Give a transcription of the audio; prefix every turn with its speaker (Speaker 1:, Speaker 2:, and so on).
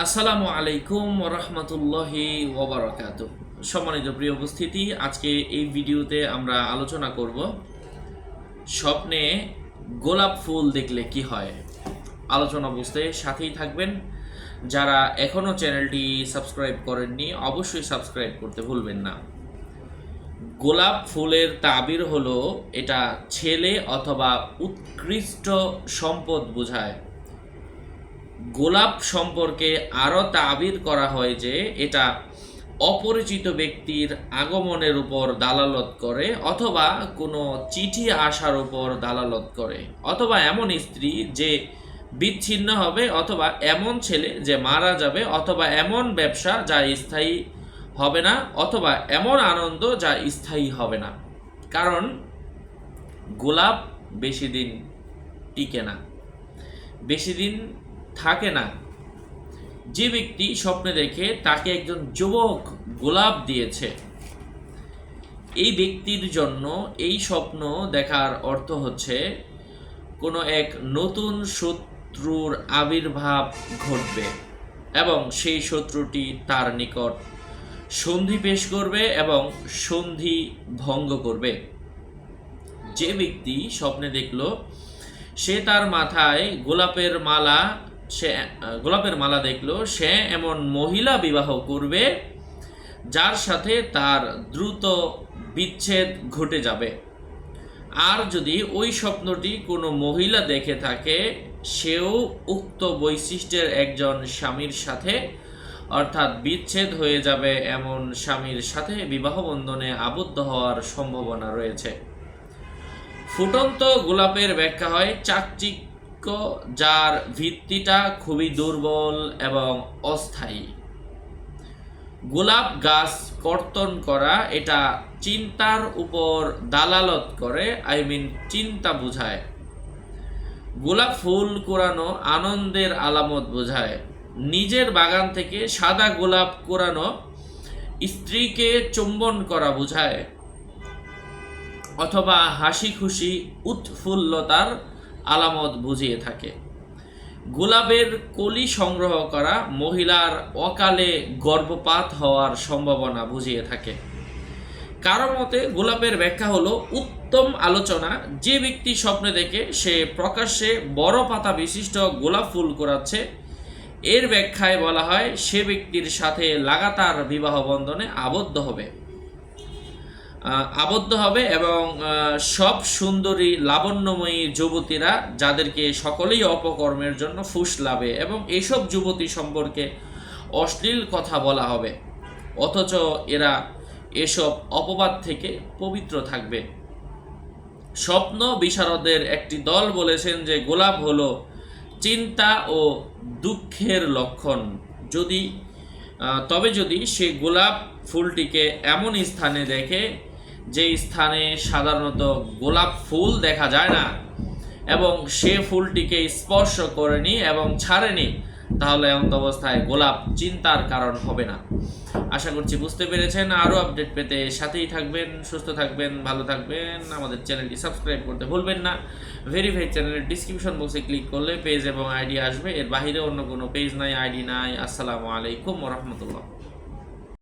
Speaker 1: আসসালামু আলাইকুম রহমতুল্লাহি ওবরাকাত সম্মানিত প্রিয় উপস্থিতি, আজকে এই ভিডিওতে আমরা আলোচনা করব স্বপ্নে গোলাপ ফুল দেখলে কি হয়। আলোচনা বুঝতে সাথেই থাকবেন। যারা এখনও চ্যানেলটি সাবস্ক্রাইব করেননি, অবশ্যই সাবস্ক্রাইব করতে ভুলবেন না। গোলাপ ফুলের তাবির হলো এটা ছেলে অথবা উৎকৃষ্ট সম্পদ বোঝায়। গোলাপ সম্পর্কে আরও তাবির করা হয় যে এটা অপরিচিত ব্যক্তির আগমনের উপর দালালত করে অথবা কোনো চিঠি আসার উপর দালালত করে। অথবা এমন স্ত্রী যে বিচ্ছিন্ন হবে অথবা এমন ছেলে যে মারা যাবে অথবা এমন ব্যবসা যা স্থায়ী হবে না অথবা এমন আনন্দ যা স্থায়ী হবে না। কারণ গোলাপ বেশি দিন টিকে না। বেশি দিন থাকে না। যে ব্যক্তি স্বপ্নে দেখে তাকে একজন যুবক গোলাপ দিয়েছে। এই ব্যক্তির জন্য এই স্বপ্ন দেখার অর্থ হচ্ছে কোনো এক নতুন শত্রুর আবির্ভাব ঘটবে এবং সেই শত্রুটি তার নিকট সন্ধি পেশ করবে এবং সন্ধি ভঙ্গ করবে। যে ব্যক্তি স্বপ্নে দেখল, সে তার মাথায় গোলাপের মালা সে গোলাপের মালা দেখল, সে এমন মহিলা বিবাহ করবে যার সাথে তার দ্রুত বিচ্ছেদ ঘটে যাবে। আর যদি ওই স্বপ্নটি কোনো মহিলা দেখে থাকে, সেও উক্ত বৈশিষ্ট্যের একজন স্বামীর সাথে, অর্থাৎ বিচ্ছেদ হয়ে যাবে এমন স্বামীর সাথে বিবাহ বন্ধনে আবদ্ধ হওয়ার সম্ভাবনা রয়েছে। ফুটন্ত গোলাপের ব্যাখ্যা হয় চাকচিক্য যার ভিত্তিটা খুবই দুর্বল এবং অস্থায়ী। গোলাপ গাছ কর্তন করা, এটা চিন্তার উপর দালালত করে, আই মিন চিন্তা বোঝায়। গোলাপ ফুল কোরানো আনন্দের আলামত বোঝায়। নিজের বাগান থেকে সাদা গোলাপ কোরানো স্ত্রীকে চুম্বন করা বোঝায়। অথবা হাসি খুশি উৎফুল্লতার আলামত বুঝিয়ে থাকে। গোলাপের কলি সংগ্রহ করা মহিলার অকালে গর্ভপাত হওয়ার সম্ভাবনা বুঝিয়ে থাকে। কারও মতে গোলাপের ব্যাখ্যা হলো, উত্তম আলোচনা, যে ব্যক্তি স্বপ্নে দেখে সে প্রকাশ্যে বড় পাতা বিশিষ্ট গোলাপ ফুল করাচ্ছে এর ব্যাখ্যায় বলা হয়, সে ব্যক্তির সাথে লাগাতার বিবাহ বন্ধনে আবদ্ধ হবে। আবদ্ধ হবে এবং সব সুন্দরী লাবণ্যময়ী যুবতীরা যাদেরকে সকলেই অপকর্মের জন্য ফুস লাভে এবং এইসব যুবতী সম্পর্কে অশ্লীল কথা বলা হবে। অথচ এরা এসব অপবাদ থেকে পবিত্র থাকবে। স্বপ্ন বিশারদের একটি দল বলেছেন যে গোলাপ হলো চিন্তা ও দুঃখের লক্ষণ। যদি তবে যদি সে গোলাপ ফুলটিকে এমন স্থানে দেখে যে স্থানে সাধারণত গোলাপ ফুল দেখা যায় না, এবং সে ফুলটিকে স্পর্শ করেনি এবং ছাড়েনি, তাহলে এমন অবস্থায় গোলাপ চিন্তার কারণ হবে না। আশা করছি বুঝতে পেরেছেন। আরও আপডেট পেতে সাথেই থাকবেন, সুস্থ থাকবেন, ভালো থাকবেন। আমাদের চ্যানেলটি সাবস্ক্রাইব করতে ভুলবেন না। ভেরিফাইড চ্যানেলের ডিসক্রিপশন বক্সে ক্লিক করলে পেজ এবং আইডি আসবে। এর বাইরে অন্য কোনো পেজ নাই আইডি নাই। আসসালামু আলাইকুম রহমতুল্লাহ।